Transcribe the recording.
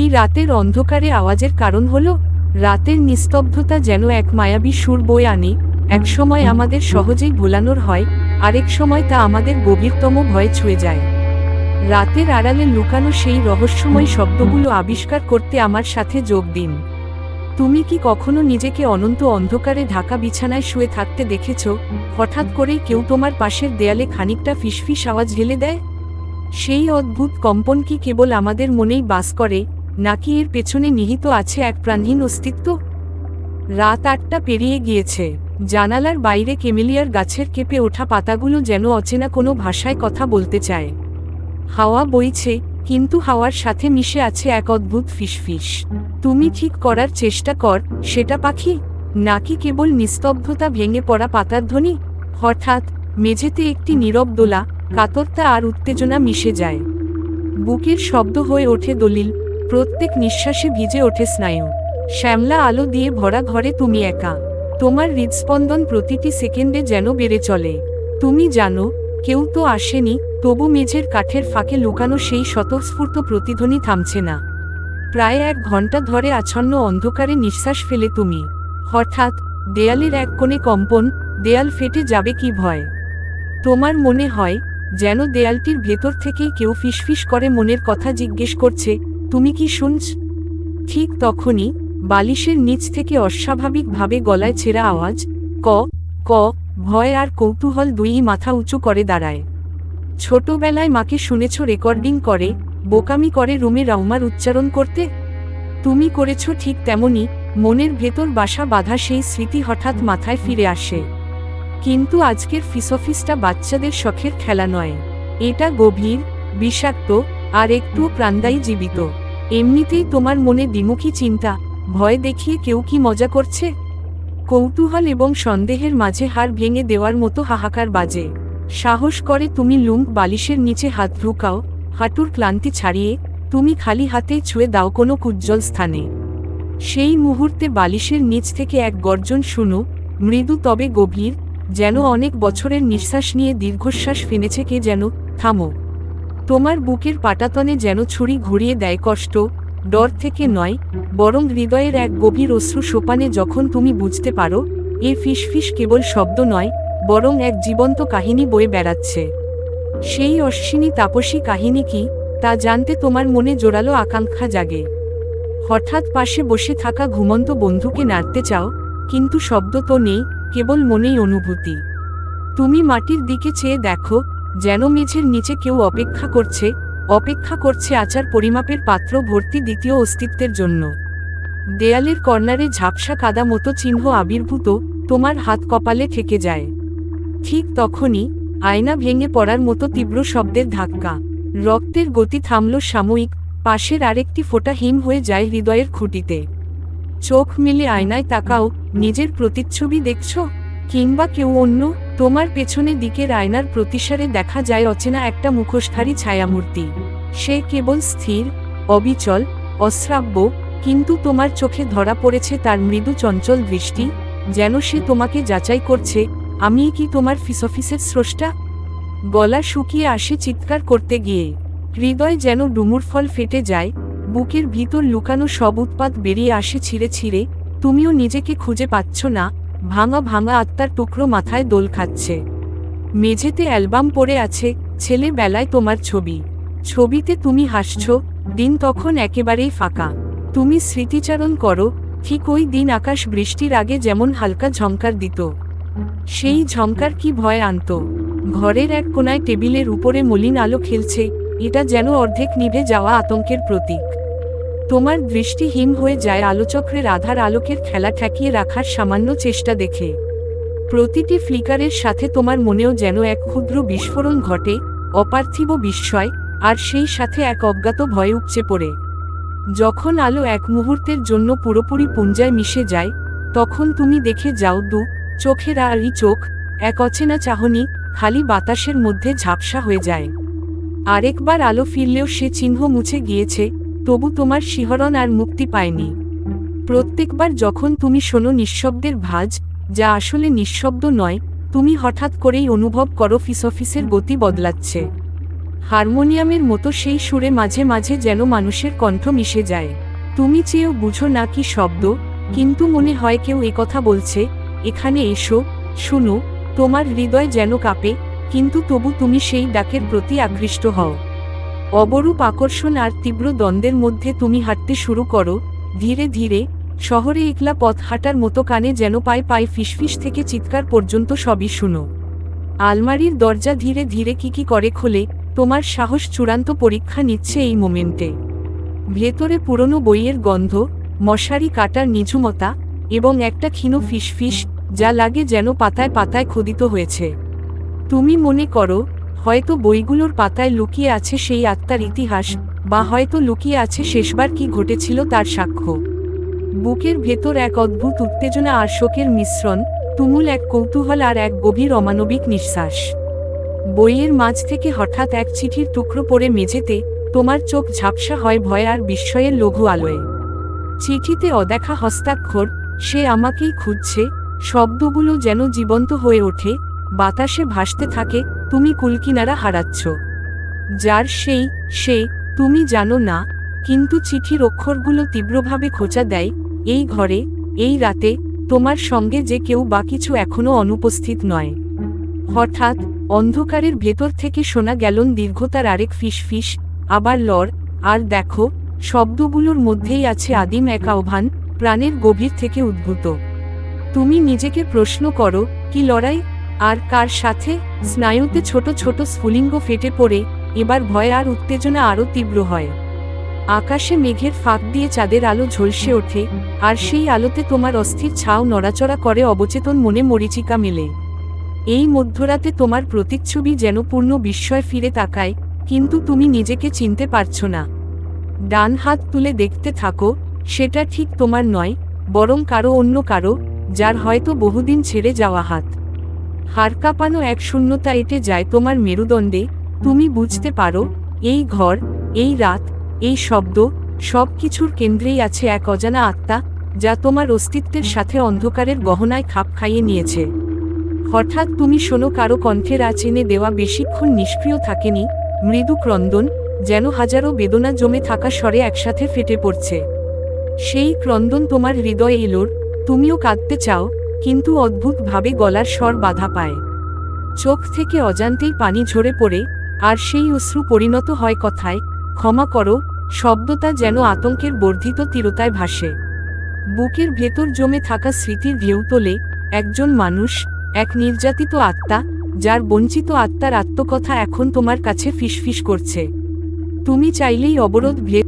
কি রাতের অন্ধকারে আওয়াজের কারণ হল? রাতের নিস্তব্ধতা যেন এক মায়াবী সুর বয়ে আনে। এক সময় আমাদের সহজেই ভোলানোর হয়, আরেক সময় তা আমাদের গভীরতম ভয়ে ছুঁয়ে যায়। রাতের আড়ালে লুকানো সেই রহস্যময় শব্দগুলো আবিষ্কার করতে আমার সাথে যোগ দিন। তুমি কি কখনো নিজেকে অনন্ত অন্ধকারে ঢাকা বিছানায় শুয়ে থাকতে দেখেছ? হঠাৎ করেই কেউ তোমার পাশের দেয়ালে খানিকটা ফিসফিস আওয়াজ ঢেলে দেয়? সেই অদ্ভুত কম্পন কি কেবল আমাদের মনেই বাস করে নাকি এর পেছনে নিহিত আছে এক প্রাণহীন অস্তিত্ব? রাত আটটা পেরিয়ে গিয়েছে। জানালার বাইরে কেমেলিয়ার গাছের কেঁপে ওঠা পাতাগুলো যেন অচেনা কোনো ভাষায় কথা বলতে চায়। হাওয়া বইছে, কিন্তু হাওয়ার সাথে মিশে আছে এক অদ্ভুত ফিসফিস। তুমি ঠিক করার চেষ্টা কর, সেটা পাখি। নাকি কেবল নিস্তব্ধতা ভেঙে পড়া পাতার ধ্বনি? হঠাৎ, মেঝেতে একটি নীরব দোলা, কাতরতা আর উত্তেজনা মিশে যায়। বুকের শব্দ হয়ে ওঠে দলিল প্রত্যেক নিঃশ্বাসে ভিজে ওঠে স্নায়ু। শ্যামলা আলো দিয়ে ভরা ঘরে তুমি একা। তোমার হৃদস্পন্দন প্রতিটি সেকেন্ডে যেন বেড়ে চলে। তুমি জানো, কেউ তো আসেনি, তবু মেঝের কাঠের ফাঁকে লুকানো সেই স্বতঃস্ফূর্ত প্রতিধ্বনি থামছে না। প্রায় এক ঘণ্টা ধরে আচ্ছন্ন অন্ধকারে নিঃশ্বাস ফেলে তুমি। হঠাৎ, দেয়ালের এক কোণে কম্পন, দেয়াল ফেটে যাবে কি ভয়? তোমার মনে হয়, যেন দেয়ালটির ভেতর থেকেই কেউ ফিসফিস করে মনের কথা জিজ্ঞেস করছে তুমি কি শুনছ? ঠিক তখনই বালিশের নিচ থেকে অস্বাভাবিকভাবে গলায় ছেঁড়া আওয়াজ, ক ক, ভয় আর কৌতূহল দুই মাথা উঁচু করে দাঁড়ায়। ছোটবেলায় মাকে শুনেছ রেকর্ডিং করে, বোকামি করে রুমে রাউমার উচ্চারণ করতে? তুমি করেছ ঠিক তেমনি মনের ভেতর বাসা বাঁধা সেই স্মৃতি হঠাৎ মাথায় ফিরে আসে। কিন্তু আজকের ফিসফিসটা বাচ্চাদের শখের খেলা নয়। এটা গভীর, বিষাক্ত আর একটু প্রাণদায়ী জীবিত। এমনিতেই তোমার মনে দ্বিমুখী চিন্তা, ভয় দেখিয়ে কেউ কি মজা করছে? কৌতূহল এবং সন্দেহের মাঝে হাড় ভেঙে দেওয়ার মতো হাহাকার বাজে। সাহস করে তুমি লুঙ্ক বালিশের নিচে হাত ঢুকাও, হাঁটুর ক্লান্তি ছাড়িয়ে তুমি খালি হাতে ছুঁয়ে দাও কোনো কুজ্জ্বল স্থানে। সেই মুহূর্তে বালিশের নিচ থেকে এক গর্জন শুনো, মৃদু তবে গভীর, যেন অনেক বছরের নিঃশ্বাস নিয়ে দীর্ঘশ্বাস ফেনেছে কে যেন, থামো। তোমার বুকের পাটাতনে যেন ছুরি ঘুরিয়ে দেয় কষ্ট, ডর থেকে নয়, বরং হৃদয়ের এক গভীর অশ্রু সোপানে যখন তুমি বুঝতে পারো, এ ফিসফিস কেবল শব্দ নয়, বরং এক জীবন্ত কাহিনী বয়ে বেড়াচ্ছে। সেই অশ্বিনী তাপসী কাহিনী কি, তা জানতে তোমার মনে জোরালো আকাঙ্ক্ষা জাগে। হঠাৎ পাশে বসে থাকা ঘুমন্ত বন্ধুকে নাড়তে চাও, কিন্তু শব্দ তো নেই, কেবল মনেই অনুভূতি। তুমি মাটির দিকে চেয়ে দেখো যেন মেঝের নিচে কেউ অপেক্ষা করছে অপেক্ষা করছে আচার পরিমাপের পাত্র ভর্তি দ্বিতীয় অস্তিত্বের জন্য। দেয়ালের কর্নারে ঝাপসা কাদা মতো চিহ্ন আবির্ভূত, তোমার হাত কপালে থেকে যায়। ঠিক তখনই, আয়না ভেঙে পড়ার মতো তীব্র শব্দের ধাক্কা। রক্তের গতি থামল সাময়িক, পাশের আরেকটি ফোঁটা হিম হয়ে যায় হৃদয়ের খুঁটিতে। চোখ মিলে আয়নায় তাকাও, নিজের প্রতিচ্ছবি দেখছ? কিংবা কেউ অন্য? তোমার পেছনে দিকের আয়নার প্রতিসারে দেখা যায় অচেনা একটা মুখোশধারী ছায়ামূর্তি। সে কেবল স্থির, অবিচল, অশ্রাব্য, কিন্তু তোমার চোখে ধরা পড়েছে তার মৃদু চঞ্চল দৃষ্টি, যেন সে তোমাকে যাচাই করছে, আমি কি তোমার ফিসফিসের স্রষ্টা? গলা শুকিয়ে আসে চিৎকার করতে গিয়ে। হৃদয় যেন ডুমুর ফল ফেটে যায়, বুকের ভিতর লুকানো সব উৎপাত বেরিয়ে আসে ছিঁড়ে ছিঁড়ে, তুমিও নিজেকে খুঁজে পাচ্ছ না ভাঙা ভাঙা আত্মার টুকরো মাথায় দোল খাচ্ছে। মেঝেতে অ্যালবাম পড়ে আছে ছেলে বেলায় তোমার ছবি। ছবিতে তুমি হাসছ, দিন তখন একেবারেই ফাঁকা। তুমি স্মৃতিচারণ করো, ঠিক ওই দিন আকাশ বৃষ্টির আগে যেমন হালকা ঝংকার দিত। সেই ঝংকার কি ভয় আনত? ঘরের এক কোনায় টেবিলের উপরে মলিন আলো খেলছে, এটা যেন অর্ধেক নিভে যাওয়া আতঙ্কের প্রতীক। তোমার দৃষ্টিহীন হয়ে যায় আলোচক্রের আধার আলোকের খেলা ঠেকিয়ে রাখার সামান্য চেষ্টা দেখে। প্রতিটি ফ্লিকারের সাথে তোমার মনেও যেন এক ক্ষুদ্র বিস্ফোরণ ঘটে, অপার্থিব বিস্ময়, আর সেই সাথে এক অজ্ঞাত ভয় উপচে পড়ে। যখন আলো এক মুহূর্তের জন্য পুরোপুরি পুঞ্জায় মিশে যায়, তখন তুমি দেখে যাও দু, চোখের আরই চোখ, এক অচেনা চাহনি, খালি বাতাসের মধ্যে ঝাপসা হয়ে যায়। আরেকবার আলো ফিরলেও সে চিহ্ন মুছে গিয়েছে তবু তোমার শিহরণ আর মুক্তি পায়নি। প্রত্যেকবার যখন তুমি শোনো নিঃশব্দের ভাজ, যা আসলে নিঃশব্দ নয়, তুমি হঠাৎ করেই অনুভব করো ফিসফিসের গতি বদলাচ্ছে। হারমোনিয়ামের মতো সেই সুরে মাঝে মাঝে যেন মানুষের কণ্ঠ মিশে যায়। তুমি চেয়েও বুঝো না কি শব্দ, কিন্তু মনে হয় কেউ কথা বলছে, এখানে এসো, শুনো, তোমার হৃদয় যেন কাঁপে, কিন্তু তবু তুমি সেই ডাকের প্রতি আকৃষ্ট হও। অবরূপ আকর্ষণ আর তীব্র দ্বন্দ্বের মধ্যে তুমি হাঁটতে শুরু করো, ধীরে ধীরে, শহরে একলা পথ হাঁটার মতো কানে যেন পায় পায় ফিসফিস থেকে চিৎকার পর্যন্ত সবই শুনো। আলমারির দরজা ধীরে ধীরে কি কি করে খোলে, তোমার সাহস চূড়ান্ত পরীক্ষা নিচ্ছে এই মোমেন্টে। ভেতরে পুরনো বইয়ের গন্ধ, মশারি কাটার নিঝুমতা এবং একটা ক্ষীণ ফিসফিস যা লাগে যেন পাতায় পাতায় খোদিত হয়েছে। তুমি মনে করো হয়তো বইগুলোর পাতায় লুকিয়ে আছে সেই আত্মার ইতিহাস, বা হয়তো লুকিয়ে আছে শেষবার কি ঘটেছিল তার সাক্ষ্য। বুকের ভেতর এক অদ্ভুত উত্তেজনা আর শোকের মিশ্রণ, তুমুল এক কৌতূহল আর এক গভীর অমানবিক নিঃশ্বাস। বইয়ের মাঝ থেকে হঠাৎ এক চিঠির টুকরো পড়ে মেঝেতে, তোমার চোখ ঝাপসা হয় ভয় আর বিস্ময়ের লঘু আলোয়। চিঠিতে অদেখা হস্তাক্ষর, সে আমাকেই খুঁজছে, শব্দগুলো যেন জীবন্ত হয়ে ওঠে বাতাসে ভাসতে থাকে, তুমি কুলকিনারা হারাচ্ছ। যার সেই, সে, তুমি জানো না, কিন্তু চিঠির অক্ষরগুলো তীব্রভাবে খোঁচা দেয়, এই ঘরে, এই রাতে, তোমার সঙ্গে যে কেউ বা কিছু এখনও অনুপস্থিত নয়। হঠাৎ, অন্ধকারের ভেতর থেকে শোনা গেলন দীর্ঘতার আরেক ফিসফিস আবার লড় আর দেখো, শব্দগুলোর মধ্যেই আছে আদিম এক আহ্বান, প্রাণের গভীর থেকে উদ্ভূত। তুমি নিজেকে প্রশ্ন করো, কি লড়াই? আর কার সাথে? স্নায়ুতে ছোট ছোট স্ফুলিঙ্গ ফেটে পড়ে, এবার ভয় আর উত্তেজনা আরও তীব্র হয়। আকাশে মেঘের ফাঁক দিয়ে চাঁদের আলো ঝলসে ওঠে, আর সেই আলোতে তোমার অস্থির ছাও নড়াচড়া করে অবচেতন মনে মরিচিকা মেলে। এই মধ্যরাতে তোমার প্রতিচ্ছবি যেন পূর্ণ বিস্ময় ফিরে তাকায়, কিন্তু তুমি নিজেকে চিনতে পারছ না। ডান হাত তুলে দেখতে থাকো, সেটা ঠিক তোমার নয়, বরং কারও অন্য কারও, যার হয়তো বহুদিন ছেড়ে যাওয়া হাত। হাড় কাঁপানো এক শূন্যতা এটে যায় তোমার মেরুদণ্ডে, তুমি বুঝতে পারো, এই ঘর, এই রাত, এই শব্দ সব কিছুর কেন্দ্রেই আছে এক অজানা আত্মা, যা তোমার অস্তিত্বের সাথে অন্ধকারের গহনায় খাপ খাইয়ে নিয়েছে। হঠাৎ তুমি শোনো কারও কণ্ঠের আচেনে দেওয়া বেশিক্ষণ নিষ্ক্রিয় থাকেনি, মৃদু ক্রন্দন, যেন হাজারো বেদনা জমে থাকা স্বরে একসাথে ফেটে পড়ছে। সেই ক্রন্দন তোমার হৃদয়ে এলোর, তুমিও কাঁদতে চাও কিন্তু অদ্ভুতভাবে গলার স্বর বাধা পায়। চোখ থেকে অজান্তেই পানি ঝরে পড়ে, আর সেই অশ্রু পরিণত হয় কথায়, ক্ষমা করো, শব্দটা যেন আতঙ্কের বর্ধিত তীরতায় ভাসে। বুকের ভেতর জমে থাকা স্মৃতির ঢেউ তোলে, একজন মানুষ, এক নির্যাতিত আত্মা, যার বঞ্চিত আত্মার আত্মকথা এখন তোমার কাছে ফিসফিস করছে। তুমি চাইলেই অবরোধ ভে